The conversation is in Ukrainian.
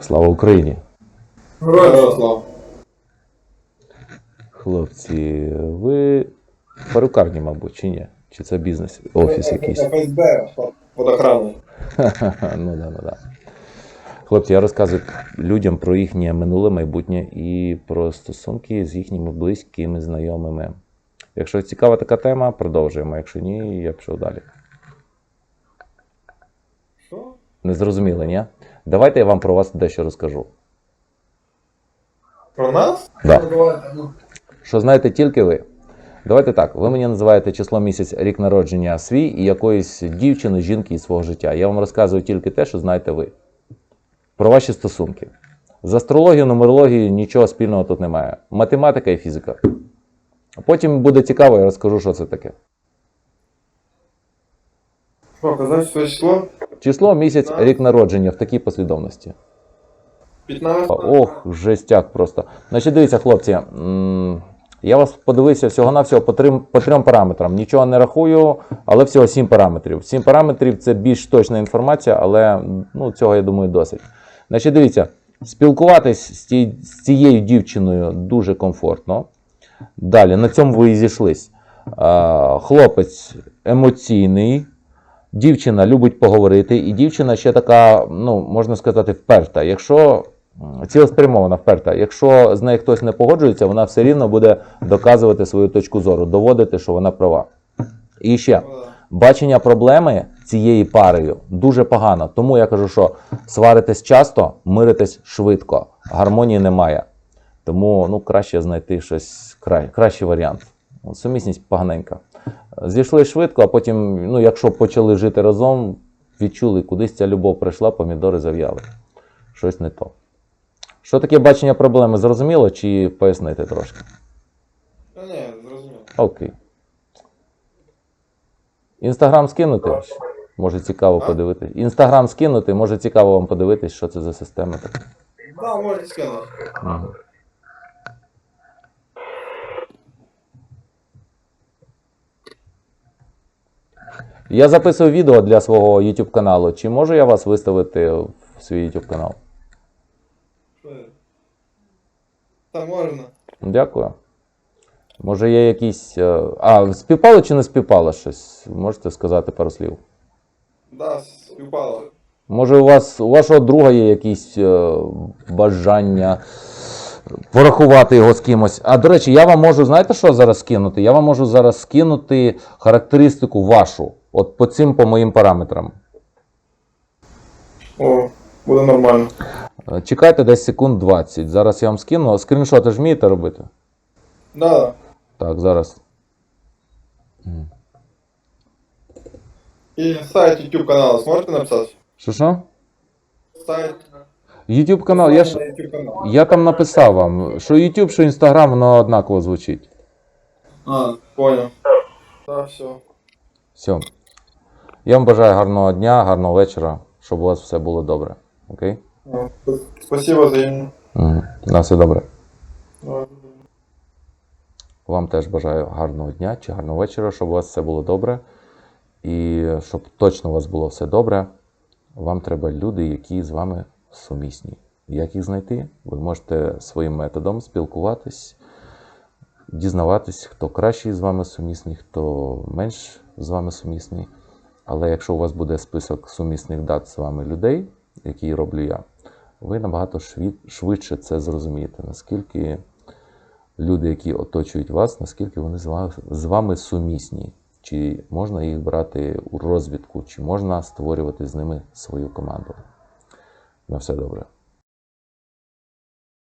Слава Україні! Героям слава. Хлопці, ви перукарні, мабуть, чи ні? Чи це бізнес, офіс якийсь? ФСБ під охраною. Ну да, ну да. Хлопці, я розказую людям про їхнє минуле майбутнє і про стосунки з їхніми близькими знайомими. Якщо цікава така тема, продовжуємо. Якщо ні, я пішов далі. Що? Не зрозуміли, ні? Давайте я вам про вас дещо розкажу. Про нас? Да. Ну, ну. Що знаєте тільки ви. Давайте так, ви мені називаєте число місяць, рік народження свій і якоїсь дівчини, жінки із свого життя. Я вам розказую тільки те, що знаєте ви. Про ваші стосунки. З астрологією, нумерологією нічого спільного тут немає. Математика і фізика. А потім буде цікаво, я розкажу, що це таке. Що, казати своє число? Число, місяць, рік народження в такій послідовності. 15? Ох, жестяк просто. Значить, дивіться, хлопці. Я вас подивився всього-навсього по трьом, по трьом параметрам. Нічого не рахую, але всього сім параметрів. Сім параметрів це більш точна інформація, але ну, цього, я думаю, досить. Значить, дивіться, спілкуватись з, ті, з цією дівчиною дуже комфортно. Далі, на цьому ви і зійшлись. Хлопець емоційний, дівчина любить поговорити, і дівчина ще така, ну, можна сказати, вперта. Якщо цілеспрямована вперта, якщо з нею хтось не погоджується, вона все рівно буде доказувати свою точку зору, доводити, що вона права. І ще бачення проблеми цієї парою дуже погано. Тому я кажу, що сваритесь часто, миритесь швидко, гармонії немає. Тому ну, краще знайти щось край, кращий варіант. Сумісність поганенька. Зійшли швидко, а потім, ну, якщо почали жити разом, відчули, кудись ця любов прийшла, помідори зав'яли. Щось не то. Що таке бачення проблеми? Зрозуміло чи пояснити трошки? Ні, зрозуміло. Окей. Інстаграм скинути? Може цікаво подивитись. Інстаграм скинути, може цікаво вам подивитись, що це за система така. Да, можете скинути. Мгм. Я записую відео для свого YouTube каналу. Чи можу я вас виставити в свій YouTube канал? Та можна. Дякую. Може, є якісь. е, А, співпало чи не співпало щось? Можете сказати пару слів? Да, співпало. Може, у вас у вашого друга є якісь е, бажання порахувати його з кимось. А до речі, я вам можу, знаєте, що зараз скинути? Я вам можу зараз скинути характеристику вашу, от по цим по моїм параметрам. О, буде нормально. Е, Чекайте десь секунд 20. Зараз я вам скину. Скріншоти ж вмієте робити? Да. Так, зараз. І сайт YouTube каналу зможете написати? Що що? Сайт. YouTube канал, я ж. Я там написав вам, що YouTube, що Instagram, воно однаково звучить. А, понял. Да, все. Все. Я вам бажаю гарного дня, гарного вечора, щоб у вас все було добре. Окей? Спасибо взаимно. Угу. На все добре. Вам теж бажаю гарного дня чи гарного вечора, щоб у вас все було добре. І щоб точно у вас було все добре, вам треба люди, які з вами сумісні. Як їх знайти? Ви можете своїм методом спілкуватись, дізнаватись, хто кращий з вами сумісний, хто менш з вами сумісний. Але якщо у вас буде список сумісних дат з вами людей, які роблю я, ви набагато швидше це зрозумієте, наскільки люди, які оточують вас, наскільки вони з вами сумісні. Чи можна їх брати у розвідку, чи можна створювати з ними свою команду. На все добре.